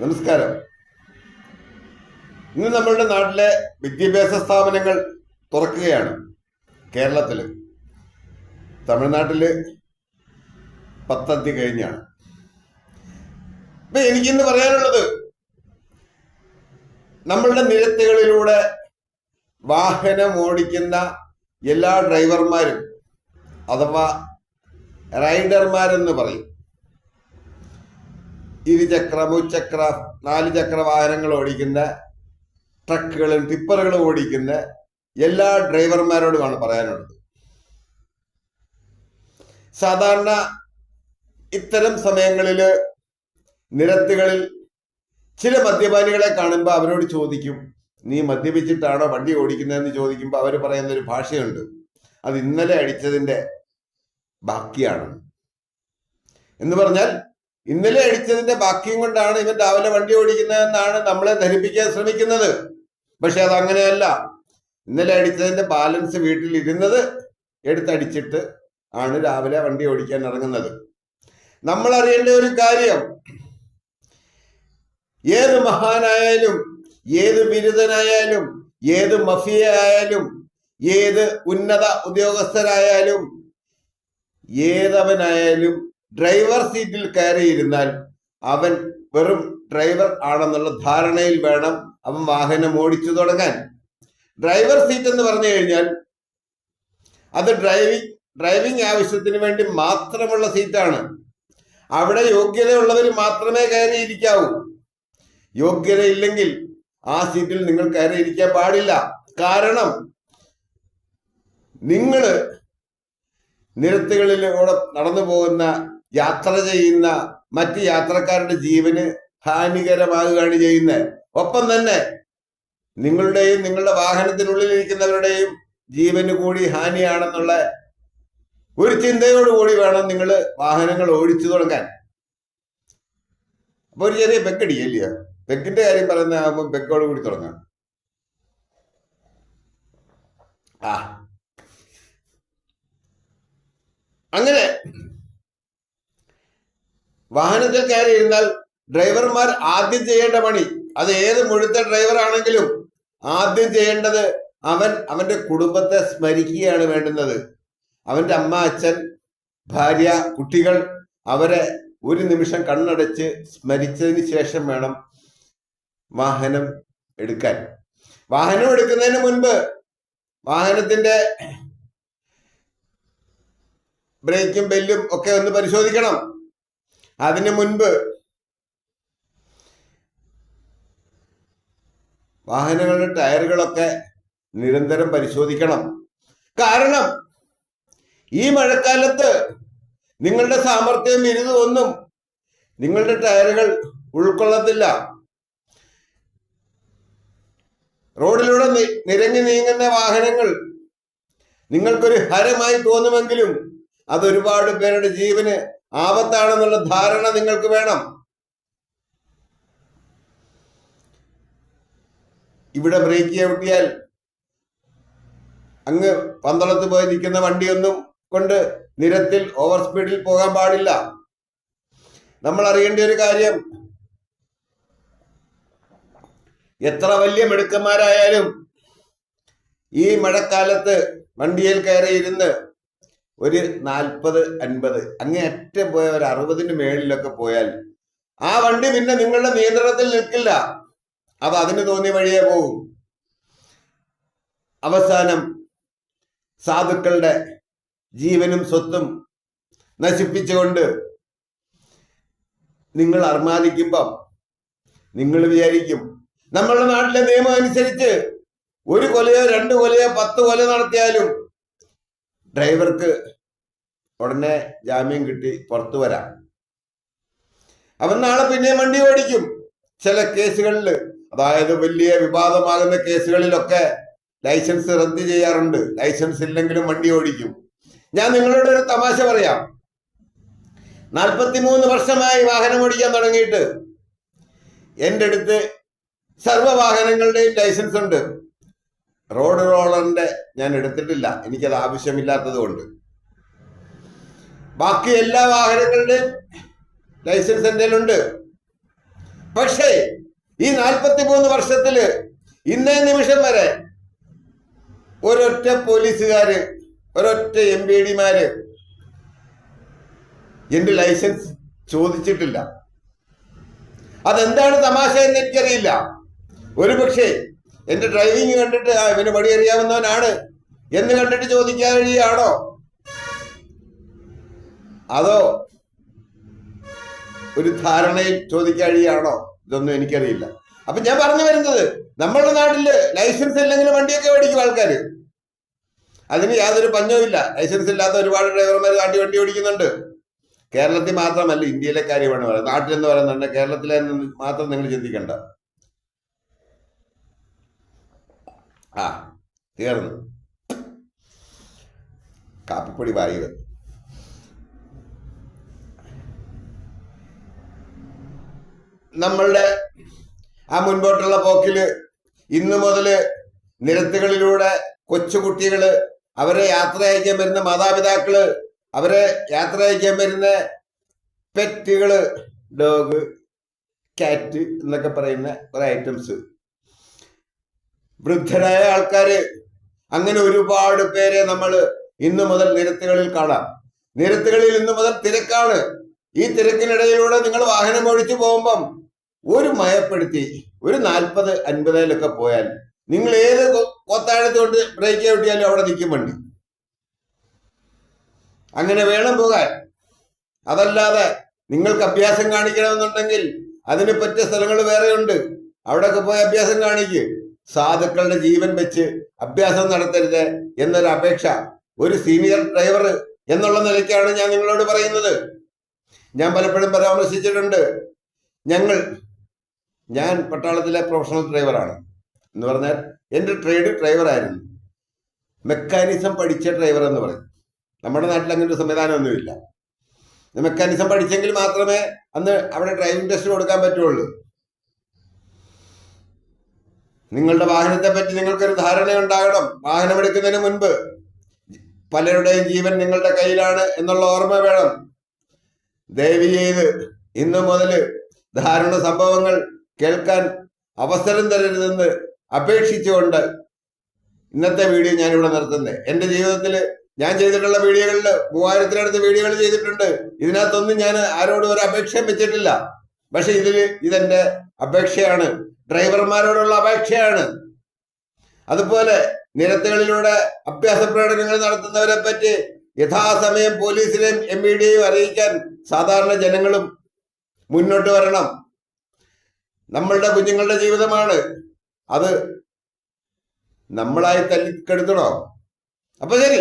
നമസ്കാരം. ഇന്ന് നമ്മളുടെ നാട്ടിലെ വിദ്യാഭ്യാസ സ്ഥാപനങ്ങൾ തുറക്കുകയാണ് കേരളത്തിൽ. തമിഴ്നാട്ടിൽ പത്തന്തി കഴിഞ്ഞാണ്. ഇപ്പൊ എനിക്കിന്ന് പറയാനുള്ളത് നമ്മളുടെ നിരത്തുകളിലൂടെ വാഹനം ഓടിക്കുന്ന എല്ലാ ഡ്രൈവർമാരും അഥവാ റൈഡർമാരെന്ന് പറയും. ഇരുചക്ര മുച്ചക്ര നാല് ചക്ര വാഹനങ്ങൾ ഓടിക്കുന്ന ട്രക്കുകളും ടിപ്പറുകളും ഓടിക്കുന്ന എല്ലാ ഡ്രൈവർമാരോടുമാണ് പറയാനുള്ളത്. സാധാരണ ഇത്തരം സമയങ്ങളിൽ നിരത്തുകളിൽ ചില മദ്യപാനികളെ കാണുമ്പോൾ അവരോട് ചോദിക്കും നീ മദ്യപിച്ചിട്ടാണോ വണ്ടി ഓടിക്കുന്നതെന്ന് ചോദിക്കുമ്പോൾ അവർ പറയുന്ന ഒരു ഭാഷയുണ്ട്. അത് ഇന്നലെ അടിച്ചതിന്റെ ബാക്കിയാണ്. എന്ന് പറഞ്ഞാൽ ഇന്നലെ അടിച്ചതിന്റെ ബാക്കിയും കൊണ്ടാണ് ഇവൻ രാവിലെ വണ്ടി ഓടിക്കുന്നതെന്നാണ് നമ്മളെ ധരിപ്പിക്കാൻ ശ്രമിക്കുന്നത്. പക്ഷെ അത് അങ്ങനെയല്ല. ഇന്നലെ അടിച്ചതിന്റെ ബാലൻസ് വീട്ടിൽ ഇരുന്നത് എടുത്തടിച്ചിട്ട് ആണ് രാവിലെ വണ്ടി ഓടിക്കാൻ ഇറങ്ങുന്നത്. നമ്മൾ അറിയേണ്ട ഒരു കാര്യം. ഏത് മഹാനായാലും ഏത് ബിരുദനായാലും ഏത് മഫിയ ആയാലും ഏത് ഉന്നത ഉദ്യോഗസ്ഥരായാലും ഏതവനായാലും ഡ്രൈവർ സീറ്റിൽ കയറിയിരുന്നാൽ അവൻ വെറും ഡ്രൈവർ ആണെന്നുള്ള ധാരണയിൽ വേണം അവൻ വാഹനം ഓടിച്ചു തുടങ്ങാൻ. ഡ്രൈവർ സീറ്റ് എന്ന് പറഞ്ഞു കഴിഞ്ഞാൽ അത് ഡ്രൈവിംഗ് ഡ്രൈവിംഗ് ആവശ്യത്തിന് വേണ്ടി മാത്രമുള്ള സീറ്റാണ്. അവിടെ യോഗ്യതയുള്ളവർ മാത്രമേ കയറിയിരിക്കാവൂ. യോഗ്യതയില്ലെങ്കിൽ ആ സീറ്റിൽ നിങ്ങൾ കയറിയിരിക്കാൻ പാടില്ല. കാരണം നിങ്ങൾ നിരത്തുകളിലൂടെ നടന്നു പോകുന്ന യാത്ര ചെയ്യുന്ന മറ്റ് യാത്രക്കാരുടെ ജീവന് ഹാനികരമാകുകയാണ് ചെയ്യുന്നത്. ഒപ്പം തന്നെ നിങ്ങളുടെയും നിങ്ങളുടെ വാഹനത്തിനുള്ളിൽ ഇരിക്കുന്നവരുടെയും ജീവന് കൂടി ഹാനിയാണെന്നുള്ള ഒരു ചിന്തയോടുകൂടി വേണം നിങ്ങൾ വാഹനങ്ങൾ ഓടിച്ചു തുടങ്ങാൻ. അപ്പൊ ഒരു ചെറിയ പെക്കടിയല്ലയോ പെക്കിന്റെ കാര്യം പറയുന്ന ആകുമ്പോൾ പെക്കോട് കൂടി തുടങ്ങാം. ആ. അങ്ങനെ വാഹനത്തിൽ കയറി ഇരുന്നാൽ ഡ്രൈവർമാർ ആദ്യം ചെയ്യേണ്ട പണി അത് ഏത് മുഴുത്ത ഡ്രൈവർ ആണെങ്കിലും ആദ്യം ചെയ്യേണ്ടത് അവൻ അവന്റെ കുടുംബത്തെ സ്മരിക്കുകയാണ് വേണ്ടുന്നത്. അവന്റെ അമ്മ അച്ഛൻ ഭാര്യ കുട്ടികൾ അവരെ ഒരു നിമിഷം കണ്ണടച്ച് സ്മരിച്ചതിന് ശേഷം വേണം വാഹനം എടുക്കാൻ. വാഹനം എടുക്കുന്നതിന് മുൻപ് വാഹനത്തിന്റെ ബ്രേക്കും ബെല്ലും ഒക്കെ ഒന്ന് പരിശോധിക്കണം. അതിനു മുൻപ് വാഹനങ്ങളുടെ ടയറുകളൊക്കെ നിരന്തരം പരിശോധിക്കണം. കാരണം ഈ മഴക്കാലത്ത് നിങ്ങളുടെ സാമർഥ്യം ഇരുന്ന് ഒന്നും നിങ്ങളുടെ ടയറുകൾ ഉൾക്കൊള്ളത്തില്ല. റോഡിലൂടെ നിരങ്ങി നീങ്ങുന്ന വാഹനങ്ങൾ നിങ്ങൾക്കൊരു ഹരമായി തോന്നുമെങ്കിലും അത് ഒരുപാട് പേരുടെ ജീവന് ആപത്താണെന്നുള്ള ധാരണ നിങ്ങൾക്ക് വേണം. ഇവിടെ ബ്രേക്ക് ചവിട്ടിയാൽ അങ്ങ് പന്തളത്ത് പോയി നിൽക്കുന്ന വണ്ടിയൊന്നും കൊണ്ട് നിരത്തിൽ ഓവർ സ്പീഡിൽ പോകാൻ പാടില്ല. നമ്മൾ അറിയേണ്ട ഒരു കാര്യം എത്ര വലിയ മിടുക്കന്മാരായാലും ഈ മഴക്കാലത്ത് വണ്ടിയിൽ കയറി ഇരുന്ന് ഒരു നാൽപ്പത് അൻപത് അങ്ങേയറ്റം പോയ ഒരു അറുപതിന് മേളിലൊക്കെ പോയാൽ ആ വണ്ടി പിന്നെ നിങ്ങളുടെ നിയന്ത്രണത്തിൽ നിൽക്കില്ല. അത് അതിന് തോന്നിയ വഴിയേ പോകും അവസാനം സാധുക്കളുടെ ജീവനും സ്വത്തും നശിപ്പിച്ചുകൊണ്ട് നിങ്ങൾ അർമാദിക്കുമ്പം നിങ്ങൾ വിചാരിക്കും നമ്മളുടെ നാട്ടിലെ നിയമം അനുസരിച്ച് ഒരു കൊലയോ രണ്ട് കൊലയോ പത്ത് കൊല നടത്തിയാലും ഡ്രൈവർക്ക് ഉടനെ ജാമ്യം കിട്ടി പുറത്തു വരാം. അവൻ നാളെ പിന്നെയും വണ്ടി ഓടിക്കും. ചില കേസുകളിൽ അതായത് വലിയ വിവാദമാകുന്ന കേസുകളിലൊക്കെ ലൈസൻസ് റദ്ദ് ചെയ്യാറുണ്ട്. ലൈസൻസ് ഇല്ലെങ്കിലും വണ്ടി ഓടിക്കും. ഞാൻ നിങ്ങളോട് ഒരു തമാശ പറയാം. നാൽപ്പത്തിമൂന്ന് വർഷമായി വാഹനം ഓടിക്കാൻ തുടങ്ങിയിട്ട് എന്റെ അടുത്ത് സർവ വാഹനങ്ങളുടെയും ലൈസൻസ് ഉണ്ട്. റോഡ് റോളറിന്റെ ഞാൻ എടുത്തിട്ടില്ല. എനിക്കത് ആവശ്യമില്ലാത്തത് കൊണ്ട്. ബാക്കി എല്ലാ വാഹനങ്ങളുടെയും ലൈസൻസ് എന്റെ ഉണ്ട് പക്ഷേ ഈ നാൽപ്പത്തി മൂന്ന് വർഷത്തിൽ ഇന്നേ നിമിഷം വരെ ഒരൊറ്റ പോലീസുകാര് ഒരൊറ്റ എം പി ഡിമാര് എന്റെ ലൈസൻസ് ചോദിച്ചിട്ടില്ല. അതെന്താണ് തമാശ എന്ന് എനിക്കറിയില്ല. ഒരു പക്ഷേ എന്റെ ഡ്രൈവിംഗ് കണ്ടിട്ട് ആ ഇവന് പണി അറിയാവുന്നവനാണ്. എന്ന് കണ്ടിട്ട് ചോദിക്കാൻ കഴിയാണോ അതോ ഒരു ധാരണയിൽ ചോദിക്കാൻ കഴിയാണോ ഇതൊന്നും എനിക്കറിയില്ല. അപ്പൊ ഞാൻ പറഞ്ഞു വരുന്നത് നമ്മളുടെ നാട്ടിൽ ലൈസൻസ് ഇല്ലെങ്കിലും വണ്ടിയൊക്കെ ഓടിക്കും ആൾക്കാർ അതിന് യാതൊരു പഞ്ഞവുമില്ല ലൈസൻസ് ഇല്ലാത്ത ഒരുപാട് ഡ്രൈവർമാർ കാട്ടി വണ്ടി ഓടിക്കുന്നുണ്ട്. കേരളത്തിൽ മാത്രമല്ല ഇന്ത്യയിലെ കാര്യമാണ് പറയുന്നത്. നാട്ടിലെന്ന് പറയുന്നുണ്ട് കേരളത്തിലെ മാത്രം നിങ്ങൾ ചിന്തിക്കണ്ട. ആ തീർന്നു. കാപ്പിപ്പൊടി വായുക. നമ്മളുടെ ആ മുൻപോട്ടുള്ള പോക്കിൽ ഇന്നു മുതൽ നിരത്തുകളിലൂടെ കൊച്ചുകുട്ടികൾ അവരെ യാത്ര അയക്കാൻ വരുന്ന മാതാപിതാക്കൾ അവരെ യാത്ര അയക്കാൻ വരുന്ന പെറ്റുകൾ ഡോഗ് കാറ്റ് എന്നൊക്കെ പറയുന്ന കുറെ ഐറ്റംസ്. വൃദ്ധരായ ആൾക്കാര്. അങ്ങനെ ഒരുപാട് പേരെ നമ്മൾ ഇന്നു മുതൽ നിരത്തുകളിൽ കാണാം. നിരത്തുകളിൽ ഇന്നു മുതൽ തിരക്കാണ്. ഈ തിരക്കിനിടയിലൂടെ നിങ്ങൾ വാഹനം ഓടിച്ചു പോകുമ്പം ഒരു മയപ്പെടുത്തി ഒരു നാൽപ്പത് അൻപതിലൊക്കെ പോയാൽ നിങ്ങൾ ഏത് കൊ- കൊത്താഴത്ത് കൊണ്ട് ബ്രേക്ക് ചവിട്ടിയാലും അവിടെ നിൽക്കും വണ്ടി. അങ്ങനെ വേണം പോകാൻ. അതല്ലാതെ നിങ്ങൾക്ക് അഭ്യാസം കാണിക്കണമെന്നുണ്ടെങ്കിൽ അതിന് പറ്റിയ സ്ഥലങ്ങൾ വേറെയുണ്ട്. അവിടെയൊക്കെ പോയി അഭ്യാസം കാണിക്ക്. സാധുക്കളുടെ ജീവൻ വെച്ച് അഭ്യാസം നടത്തരുത് എന്നൊരു അപേക്ഷ ഒരു സീനിയർ ഡ്രൈവർ എന്നുള്ള നിലയ്ക്കാണ് ഞാൻ നിങ്ങളോട് പറയുന്നത്. ഞാൻ പലപ്പോഴും പരാമർശിച്ചിട്ടുണ്ട്. ഞങ്ങൾ ഞാൻ പട്ടാളത്തിലെ പ്രൊഫഷണൽ ഡ്രൈവറാണ് എന്ന് പറഞ്ഞാൽ എന്റെ ട്രേഡ് ഡ്രൈവറായിരുന്നു മെക്കാനിസം പഠിച്ച ഡ്രൈവർ എന്ന് പറയും. നമ്മുടെ നാട്ടിൽ അങ്ങനെ ഒരു സംവിധാനമൊന്നുമില്ല. മെക്കാനിസം പഠിച്ചെങ്കിൽ മാത്രമേ അന്ന് അവിടെ ഡ്രൈവിംഗ് ടെസ്റ്റ് കൊടുക്കാൻ പറ്റുള്ളൂ. നിങ്ങളുടെ വാഹനത്തെ പറ്റി നിങ്ങൾക്കൊരു ധാരണ ഉണ്ടാകണം വാഹനം എടുക്കുന്നതിന് മുൻപ് പലരുടെയും ജീവൻ നിങ്ങളുടെ കയ്യിലാണ് എന്നുള്ള ഓർമ്മ വേണം. ദയവ് ചെയ്ത് ഇന്നു മുതൽ ധാരണ സംഭവങ്ങൾ കേൾക്കാൻ അവസരം തരരുതെന്ന് അപേക്ഷിച്ചുകൊണ്ട് ഇന്നത്തെ വീഡിയോ ഞാനിവിടെ നിർത്തുന്നത് എന്റെ ജീവിതത്തിൽ ഞാൻ ചെയ്തിട്ടുള്ള വീഡിയോകളിൽ മൂവായിരത്തിനടുത്ത് വീഡിയോകൾ ചെയ്തിട്ടുണ്ട്. ഇതിനകത്തൊന്നും ഞാൻ ആരോടും ഒരു അപേക്ഷയും വെച്ചിട്ടില്ല. പക്ഷെ ഇതിൽ ഇതെന്റെ അപേക്ഷയാണ്. ഡ്രൈവർമാരോടുള്ള അപേക്ഷയാണ്. അതുപോലെ നിരത്തുകളിലൂടെ അഭ്യാസ പ്രകടനങ്ങൾ നടത്തുന്നവരെ പറ്റി യഥാസമയം പോലീസിനെയും എം ഇ ഡിയെയും അറിയിക്കാൻ സാധാരണ ജനങ്ങളും മുന്നോട്ട് വരണം. നമ്മളുടെ കുഞ്ഞുങ്ങളുടെ ജീവിതമാണ്. അത് നമ്മളായി തല്ലിക്കെടുത്തണോ അപ്പൊ ശരി.